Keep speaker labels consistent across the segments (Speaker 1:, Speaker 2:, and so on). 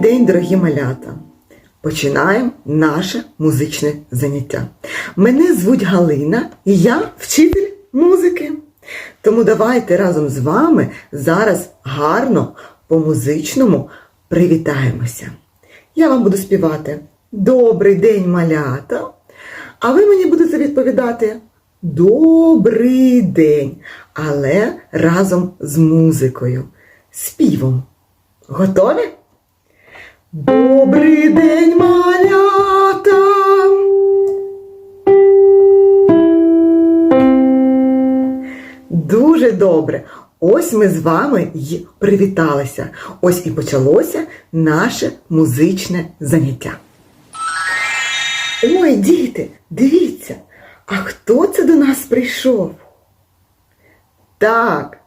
Speaker 1: день, дорогі малята! Починаємо наше музичне заняття. Мене звуть Галина і я вчитель музики. Тому давайте разом з вами зараз гарно по-музичному привітаємося. Я вам буду співати Добрий день, малята! А ви мені будете відповідати Добрий день! Але разом з музикою, співом. Готові? Добрий день, малята! Дуже добре! Ось ми з вами й привіталися. Ось і почалося наше музичне заняття. Ой, діти, дивіться, а хто це до нас прийшов? Так,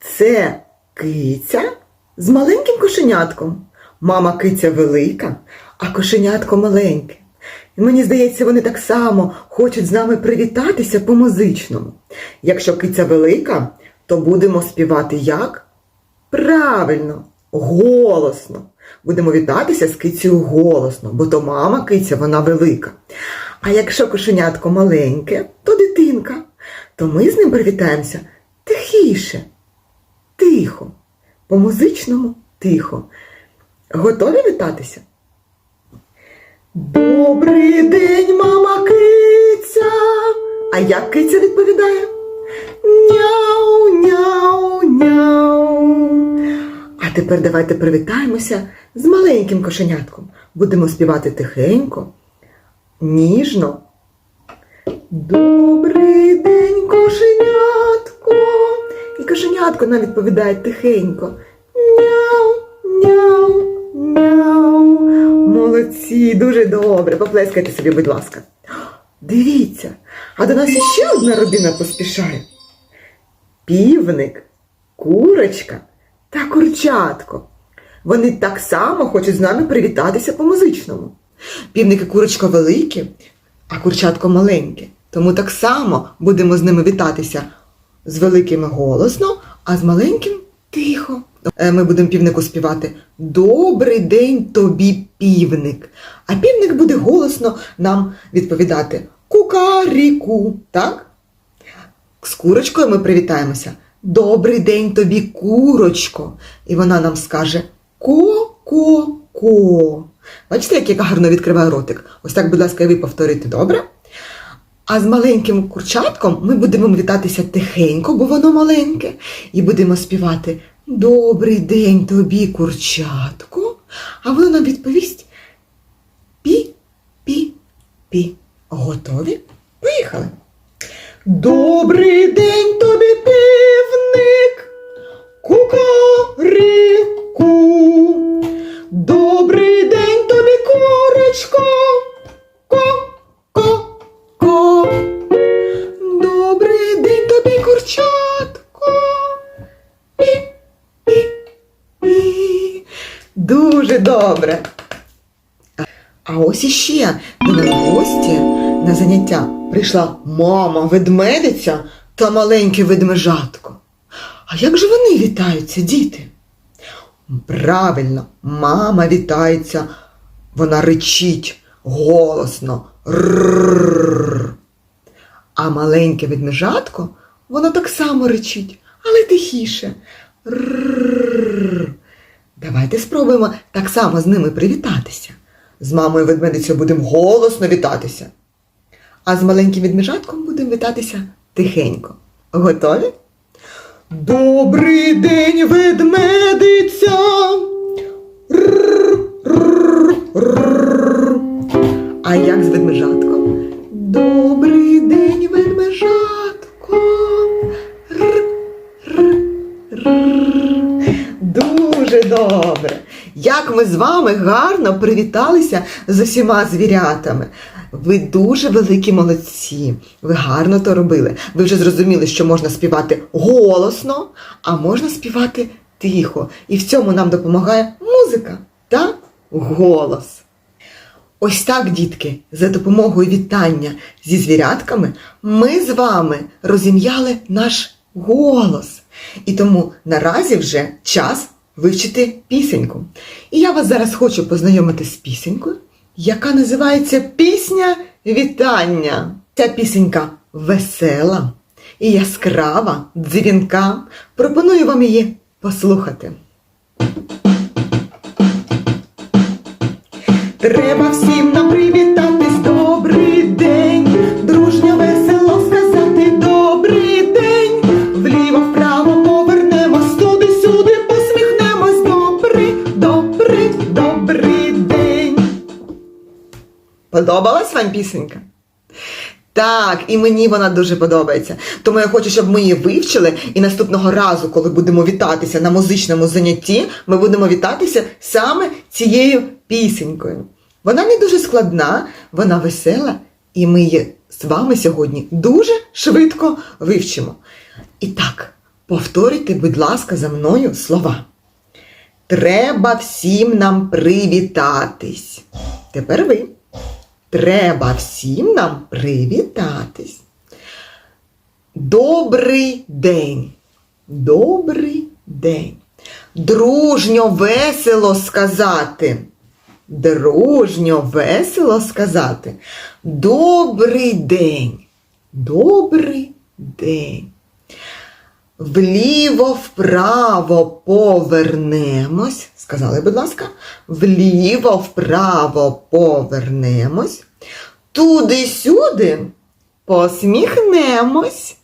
Speaker 1: це киця з маленьким кошенятком. Мама киця велика, а кошенятко маленьке. І мені здається, вони так само хочуть з нами привітатися по музичному. Якщо киця велика, то будемо співати як? Правильно, голосно. Будемо вітатися з кицею голосно, бо то мама киця, вона велика. А якщо кошенятко маленьке, то дитинка, то ми з ним привітаємося тихіше, тихо, по музичному тихо. Готові вітатися? Добрий день, мама киця! А як киця відповідає? Няу, няу, няу. А тепер давайте привітаємося з маленьким кошенятком. Будемо співати тихенько, ніжно. Добрий день, кошенятко! І кошенятко нам відповідає тихенько. Мяу. Молодці, дуже добре. Поплескайте собі, будь ласка. Дивіться, а до нас ще одна родина поспішає. Півник, курочка та курчатко. Вони так само хочуть з нами привітатися по-музичному. Півники курочка великі, а курчатко маленьке. Тому так само будемо з ними вітатися з великими голосно, а з маленьким тихо. Е, ми будемо півнику співати Добрий день тобі, півник. А півник буде голосно нам відповідати Кукаріку, так? З курочкою ми привітаємося. Добрий день тобі, курочко! І вона нам скаже Ко-ко-ко. Бачите, як я гарно відкриваю ротик. Ось так, будь ласка, і ви повторюйте, добре? А з маленьким курчатком ми будемо вітатися тихенько, бо воно маленьке, і будемо співати Добрий день тобі, курчатку, А воно нам відповість пі-пі-пі. Готові? Поїхали. Добрий день тобі, півник. Кукарику. Добрий день тобі, корочко. Добре. А ось іще до нас гості на заняття прийшла мама ведмедиця та маленьке ведмежатко. А як же вони вітаються, діти? Правильно, мама вітається, вона речить голосно. Р. А маленьке ведмежатко, воно так само речить, але тихіше. Р. Давайте спробуємо так само з ними привітатися. З мамою ведмедицею будемо голосно вітатися. А з маленьким відмежатком будемо вітатися тихенько. Готові? Добрий день, ведмедиця! А як з ведмежатком? Добрий Дуже добре. Як ми з вами гарно привіталися з усіма звірятами. Ви дуже великі молодці. Ви гарно то робили. Ви вже зрозуміли, що можна співати голосно, а можна співати тихо. І в цьому нам допомагає музика та голос. Ось так, дітки, за допомогою вітання зі звірятками ми з вами розім'яли наш голос. І тому наразі вже час вивчити пісеньку. І я вас зараз хочу познайомити з пісенькою, яка називається Пісня вітання. Ця пісенька весела і яскрава, дзвінка. Пропоную вам її послухати. Треба всім нам привітатись, Подобалась вам пісенька? Так, і мені вона дуже подобається. Тому я хочу, щоб ми її вивчили, і наступного разу, коли будемо вітатися на музичному занятті, ми будемо вітатися саме цією пісенькою. Вона не дуже складна, вона весела, і ми її з вами сьогодні дуже швидко вивчимо. І так, повторюйте, будь ласка, за мною слова. Треба всім нам привітатись. Тепер ви. Треба всім нам привітатись. Добрий день. Добрий день. Дружньо весело сказати. Дружньо весело сказати. Добрий день. Добрий день. Вліво вправо повернемось. Сказали, будь ласка, вліво вправо повернемось. Туди-сюди посміхнемось.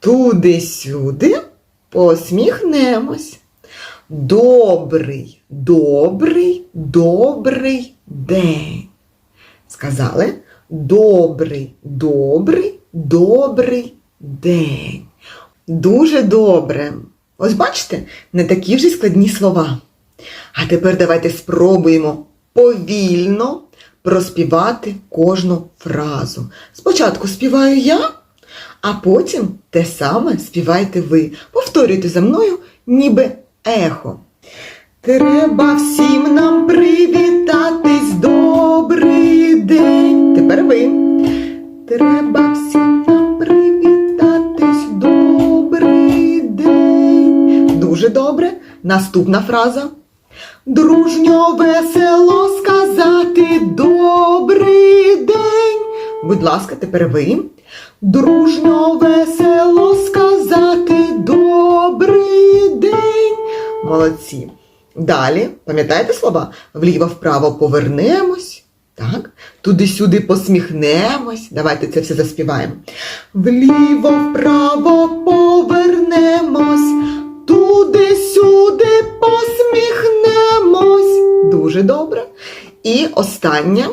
Speaker 1: Туди-сюди посміхнемось. Добрий, добрий, добрий день. Сказали добрий, добрий, добрий день. Дуже добре. Ось бачите, не такі вже складні слова. А тепер давайте спробуємо повільно проспівати кожну фразу. Спочатку співаю я, а потім те саме співайте ви. Повторюйте за мною, ніби ехо. Треба всім нам привітатись, добрий день. Тепер ви. Треба всім Дуже добре. Наступна фраза. Дружньо весело сказати добрий день. Будь ласка, тепер ви. Дружньо весело сказати добрий день. Молодці. Далі, пам'ятаєте слова? Вліво-вправо повернемось. Так, туди-сюди посміхнемось. Давайте це все заспіваємо. Вліво-вправо повернемось. І остання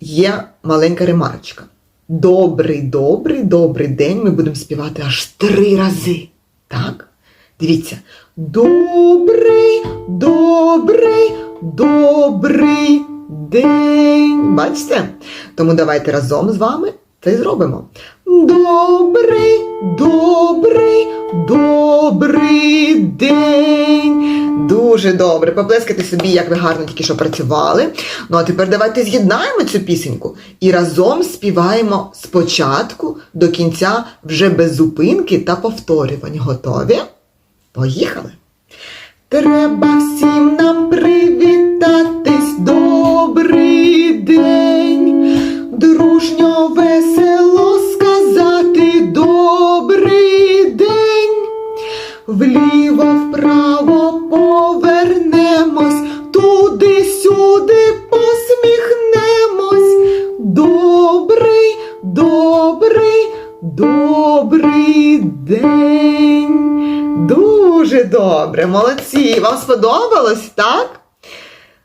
Speaker 1: є маленька ремарочка. Добрий, добрий, добрий день. Ми будемо співати аж три рази. Так? Дивіться. Добрий, добрий, добрий день. Бачите? Тому давайте разом з вами це зробимо. Добрий, добрий, добрий день. Дуже добре. Поплескайте собі, як ви гарно тільки що працювали. Ну а тепер давайте з'єднаємо цю пісеньку і разом співаємо спочатку до кінця вже без зупинки та повторювань. Готові? Поїхали! Треба всім нам привітатись, добрий день, дружньо весело сказати добрий день, вліво вправо повернемось, туди-сюди посміхнемось. Добрий, добрий, добрий день. Дуже добре, молодці. Вам сподобалось, так?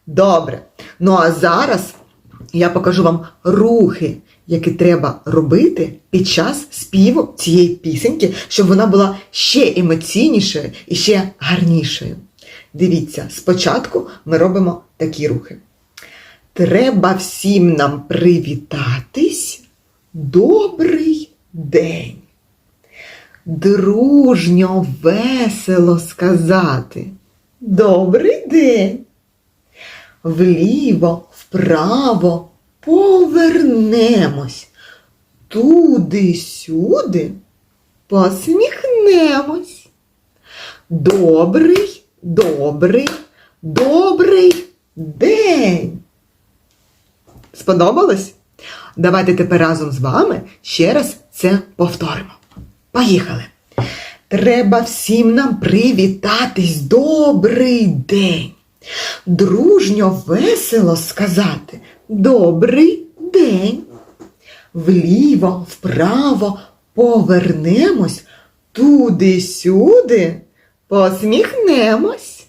Speaker 1: Добре. Ну а зараз я покажу вам рухи, які треба робити під час співу цієї пісеньки, щоб вона була ще емоційнішою і ще гарнішою. Дивіться, спочатку ми робимо такі рухи. Треба всім нам привітатись. Добрий день дружньо, весело сказати. Добрий день. Вліво, вправо повернемось. Туди-сюди посміхнемось. Добрий, добрий, добрий день. Сподобалось? Давайте тепер разом з вами ще раз це повторимо. Поїхали! Треба всім нам привітатись. Добрий день. Дружньо весело сказати Добрий день. Вліво, вправо повернемось, туди-сюди посміхнемось.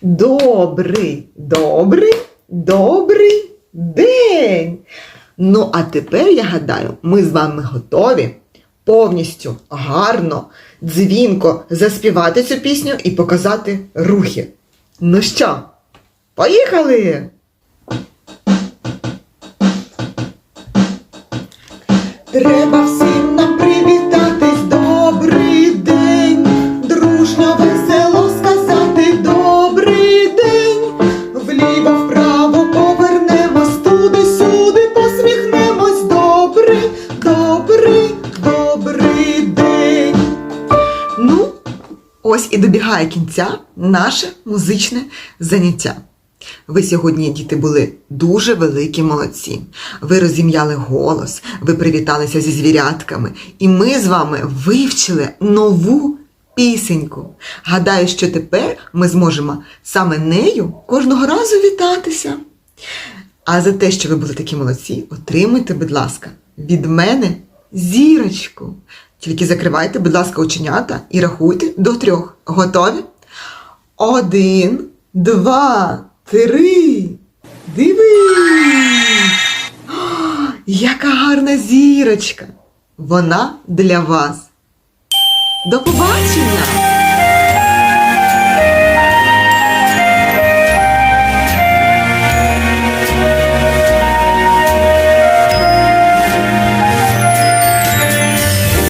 Speaker 1: Добрий, добрий, добрий день. Ну, а тепер, я гадаю, ми з вами готові повністю гарно, дзвінко заспівати цю пісню і показати рухи. Ну що, поїхали! Треба всім нам і добігає кінця наше музичне заняття. Ви сьогодні, діти, були дуже великі молодці. Ви розім'яли голос, ви привіталися зі звірятками, і ми з вами вивчили нову пісеньку. Гадаю, що тепер ми зможемо саме нею кожного разу вітатися. А за те, що ви були такі молодці, отримуйте, будь ласка, від мене зірочку. Тільки закривайте, будь ласка, оченята і рахуйте до трьох. Готові? Один, два, три. Дивись! Яка гарна зірочка! Вона для вас. До побачення!